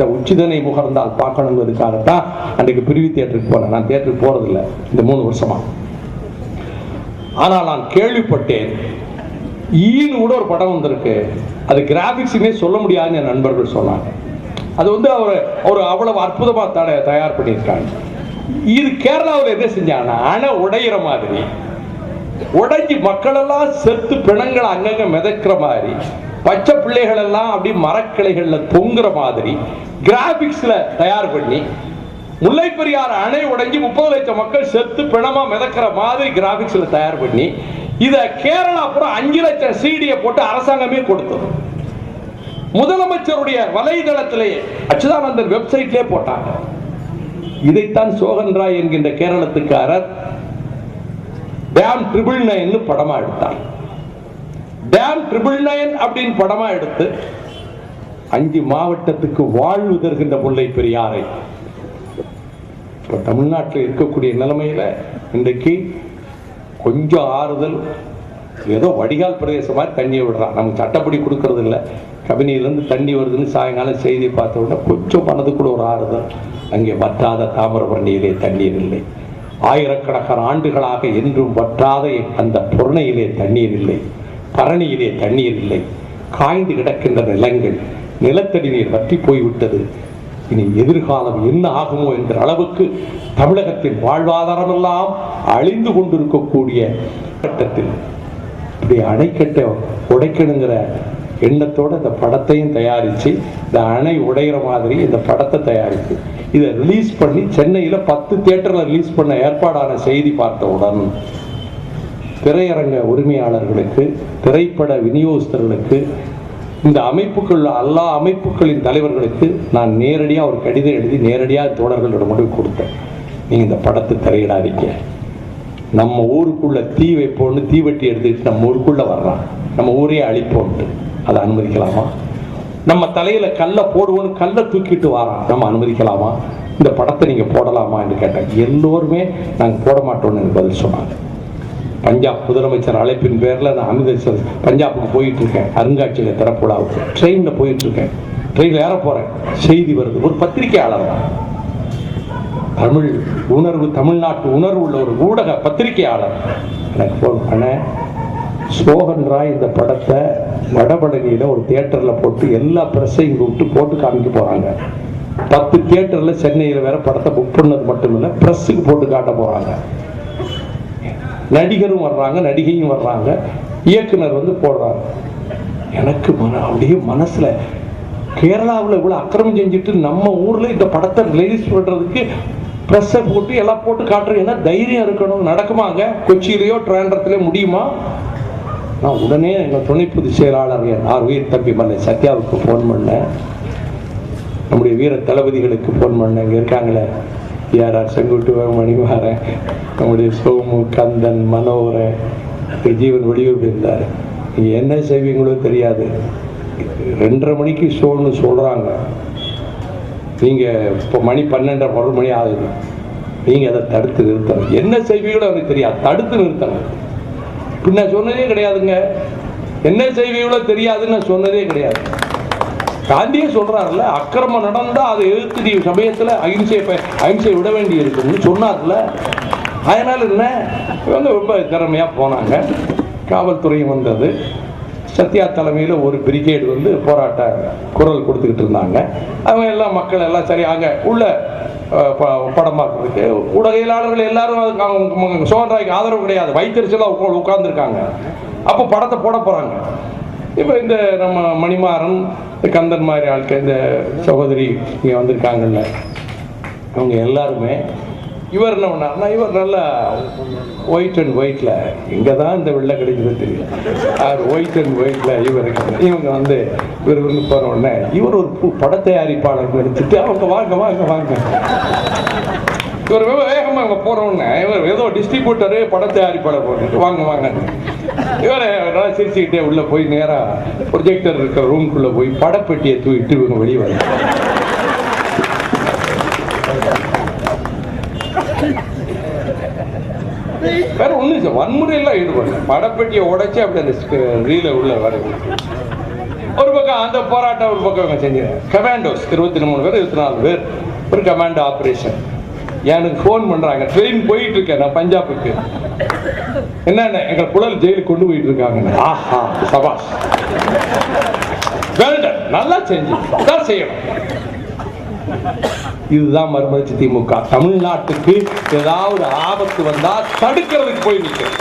இந்த உச்சிதனை முகர்ந்தால் பார்க்கணுங்கிறதுக்காகத்தான் அன்றைக்கு பிரிவி தியேட்டருக்கு போனேன். நான் தியேட்டருக்கு போறதில்லை. இந்த மூணு வருஷமா. ஆனால் நான் கேள்விப்பட்டேன் ஈன்னு கூட ஒரு படம் வந்திருக்கு. அது கிராபிக்ஸுமே சொல்ல முடியாதுன்னு என் நண்பர்கள் சொன்னாங்க. அது வந்து அவர் அவர் அவ்வளவு அற்புதமாக தட தயார் பண்ணியிருக்காங்க. இது கேரளாவில் என்ன செஞ்சாங்கன்னா அணை உடையிற மாதிரி உடைஞ்சி மக்களெல்லாம் செத்து பிணங்களை அங்கங்கே மிதக்கிற மாதிரி பச்சை பிள்ளைகள் எல்லாம் அப்படி மரக்கிளைகள்ல தொங்குற மாதிரி கிராபிக்ஸ்ல தயார் பண்ணி முல்லை பெரியார் அணை உடைஞ்சி முப்பது லட்சம் மக்கள் செத்து பிணமா மிதக்கிற மாதிரி கிராபிக்ஸ்ல தயார் பண்ணி இத கேரளா அப்புறம் அஞ்சு லட்சம் சீடியை போட்டு அரசாங்கமே கொடுத்தது. முதலமைச்சருடைய வலைதளத்திலேயே அச்சுதானந்தன் வெப்சைட்லேயே போட்டாங்க. இதைத்தான் சோகன் ராய் என்கின்ற கேரளத்துக்காரர் டேம் ட்ரிபிள் நைன் படமா எடுத்தார். டேம் ட்ரிபிள் நைன் அப்படின்னு படமா எடுத்து அஞ்சு மாவட்டத்துக்கு வாழ்வு தருகின்ற முல்லை பெரியாரை. இப்போ தமிழ்நாட்டில் இருக்கக்கூடிய நிலைமையில இன்றைக்கு கொஞ்சம் ஆறுதல் ஏதோ வடிகால் பிரதேசம் மாதிரி தண்ணியை விடுறான். நமக்கு சட்டப்படி கொடுக்கறது இல்லை. கபினியிலேருந்து தண்ணி வருதுன்னு சாயங்காலம் செய்தி பார்த்த உடனே கொஞ்சம் மனதுக்குள்ள ஒரு ஆறுதல். அங்கே வற்றாத தாமிரபரணியிலே தண்ணீர் இல்லை. ஆயிரக்கணக்கான ஆண்டுகளாக என்றும் வற்றாத அந்த பொருணையிலே தண்ணீர் இல்லை. பரணியிலே தண்ணீர் இல்லை. காய்ந்து கிடக்கின்ற நிலங்கள் நிலத்தடி நீர் வற்றி போய்விட்டது. இனி எதிர்காலம் என்ன ஆகுமோ என்ற அளவுக்கு தமிழகத்தின் வாழ்வாதாரமெல்லாம் அழிந்து கொண்டிருக்கக்கூடிய கட்டத்தில் இப்படி அணைக்கட்டை உடைக்கணுங்கிற எண்ணத்தோடு இந்த படத்தையும் தயாரித்து இந்த அணை உடைகிற மாதிரி இந்த படத்தை தயாரித்து இதை ரிலீஸ் பண்ணி சென்னையில் பத்து தியேட்டரில் ரிலீஸ் பண்ண ஏற்பாடான செய்தி பார்த்தவுடன் திரையரங்க உரிமையாளர்களுக்கு திரைப்பட விநியோகஸ்தர்களுக்கு இந்த அமைப்புகள் எல்லா அமைப்புகளின் தலைவர்களுக்கு நான் நேரடியாக ஒரு கடிதம் எழுதி நேரடியாக தோழர்களோட முடிவு கொடுத்தேன். நீங்கள் இந்த படத்தை திரையிடாதீங்க. நம்ம ஊருக்குள்ள தீ வைப்போம்னு தீவெட்டி எடுத்துக்கிட்டு நம்ம ஊருக்குள்ளே வர்றான் நம்ம ஊரே அழிப்போம்ட்டு. அதை அனுமதிக்கலாமா? நம்ம தலையில் கல்லை போடுவோன்னு கல்லை தூக்கிட்டு வரான். நம்ம அனுமதிக்கலாமா? இந்த படத்தை நீங்கள் போடலாமா என்று கேட்டேன். எல்லோருமே நாங்கள் போட மாட்டோம்னு எனக்கு பதில் சொன்னாங்க. பஞ்சாப் முதலமைச்சர் அழைப்பின் பேரில் நான் அமிர்தசர் பஞ்சாபுக்கு போயிட்டுருக்கேன். அருங்காட்சியக திறப்புடாவுக்கு ட்ரெயினில் போயிட்டுருக்கேன். ட்ரெயினில் ஏற போகிறேன் செய்தி வருது. ஒரு பத்திரிகையாளர் தான். தமிழ் உணர்வு தமிழ்நாட்டு உணர்வு உள்ள ஒரு ஊடக பத்திரிகையாளர். எனக்கு ஃபோன் பண்ணேன் சோகன் ராய் இந்த படத்தை வடபழனியில் ஒரு தியேட்டரில் போட்டு எல்லா ப்ரெஸ்ஸையும் கூப்பிட்டு போட்டு காமிக்க போகிறாங்க பத்து தியேட்டரில் சென்னையில் வேற படத்தை புக் பண்ணது மட்டும் இல்லை ப்ரெஸ்ஸுக்கு போட்டு காட்ட போகிறாங்க நடிகரும் வர்றாங்க நடிகையும் வர்றாங்க. இயக்குனர் வந்து போடுறாங்க எனக்கு மன அப்படியே மனசுல கேரளாவில் இவ்வளோ அக்கிரமம் செஞ்சுட்டு நம்ம ஊரில் இந்த படத்தை ரிலீஸ் பண்ணுறதுக்கு ப்ரெஸ்ஸை போட்டு எல்லாம் போட்டு காட்டுறீங்கன்னா தைரியம் இருக்கணும்? நடக்குமாங்க கொச்சியிலையோ ட்ராண்டரத்துலையோ முடியுமா? நான் உடனே எங்கள் துணை பொதுச் செயலாளர் என் ஆர் உயிர் தம்பி மன்னை சத்யாவுக்கு ஃபோன் பண்ணேன். நம்முடைய வீர தளபதிகளுக்கு ஃபோன் பண்ணேன். இங்கே இருக்காங்களே. ஏஆர்ஆர் செங்குட்டுவன் மணிமாறன் நம்முடைய சோமு கந்தன் மனோர ஜீவன் வெளியூர் போயிருந்தார் நீங்கள் என்ன செய்வீங்களோ தெரியாது ரெண்டரை மணிக்கு ஷோன்னு சொல்கிறாங்க நீங்கள் இப்போ மணி பன்னெண்டரை பதினொரு மணி ஆகுது நீங்கள் அதை தடுத்து நிறுத்தணும் என்ன செய்வீங்களோ அவனுக்கு தெரியாது தடுத்து நிறுத்தணும் பின்ன சொன்னதே கிடையாதுங்க என்ன செய்வீங்களோ தெரியாதுன்னு நான் சொன்னதே கிடையாது காந்தியே சொல்றாருல்ல அக்கிரமம் நடந்தா அதை எதிர்த்து நீ சமயத்துல அகிம்சை ப- அகிம்சை விட வேண்டி இருக்குன்னு சொன்னார்ல. அதனால என்ன? இவங்க ரொம்ப திறமையா போனாங்க. காவல்துறையும் வந்தது. சத்யா தலைமையில் ஒரு பிரிகேடு வந்து போராட்ட குரல் கொடுத்துக்கிட்டு இருந்தாங்க. அவங்க எல்லாம் மக்கள் எல்லாம் சரி அங்கே உள்ள அஹ், ப- படம் எல்லாரும் அதுக்கு அவங்க- சோழன் ராய்க்கு ஆதரவு கிடையாது. வைத்தறிச்சலாக உட்காந்துருக்காங்க அப்போ படத்தை போட போகிறாங்க இப்போ இந்த நம்ம மணிமாறன் கந்தன் மாதிரி ஆட்கள் இந்த சகோதரி இங்கே வந்திருக்காங்கல்ல. அவங்க எல்லாருமே இவர் என்ன பண்ணார்னா இவர் நல்லா ஒயிட் அண்ட் ஒயிட்டில் இங்கே தான் இந்த வெள்ளை கிடைக்கிறது தெரியல அவர் ஒயிட் அண்ட் ஒயிட்டில் இவர் இவங்க வந்து இவர் வந்து போன உடனே இவர் ஒரு பு- பட தயாரிப்பாளர் அவங்க வாங்க வாங்க வாங்க. இவர் வேகமாக வேகமா அங்கே இவர் ஏதோ டிஸ்ட்ரிபியூட்டரு படத்தை தயாரிப்பாளர் போட்டு வாங்க வாங்க. இவர் நல்லா சிரிச்சுக்கிட்டே உள்ளே போய் நேராக ப்ரொஜெக்டர் இருக்கிற ரூம்குள்ளே போய் படப்பெட்டியை தூக்கிட்டு இவங்க வெளியே வர வேற ஒன்றும் இல்லை வன்முறையெல்லாம் ஈடுபடல படப்பெட்டியை உடைச்சு அப்படி அந்த ரீல உள்ள வர ஒரு பக்கம் அந்த போராட்டம் ஒரு பக்கம் இவங்க செஞ்சாங்க கமாண்டோஸ் இருபத்தி மூணு பேர் இருபத்தி நாலு பேர். ஒரு கமாண்டோ ஆப்ரேஷன் எனக்கு ஃபோன் பண்றாங்க. ட்ரெயின் போயிட்டு இருக்கேன் நான் பஞ்சாபுக்கு. என்னென்ன எங்க புழல் ஜெயிலுக்கு கொண்டு போயிட்டு இருக்காங்க ஆஹா. சபாஷ். Done. நல்லா செஞ்சு. தான் செய்யணும். இதுதான் மறுமலர்ச்சி திமுக. தமிழ்நாட்டுக்கு ஏதாவது ஆபத்து வந்தா தடுக்கிறதுக்கு போய் நிற்கும்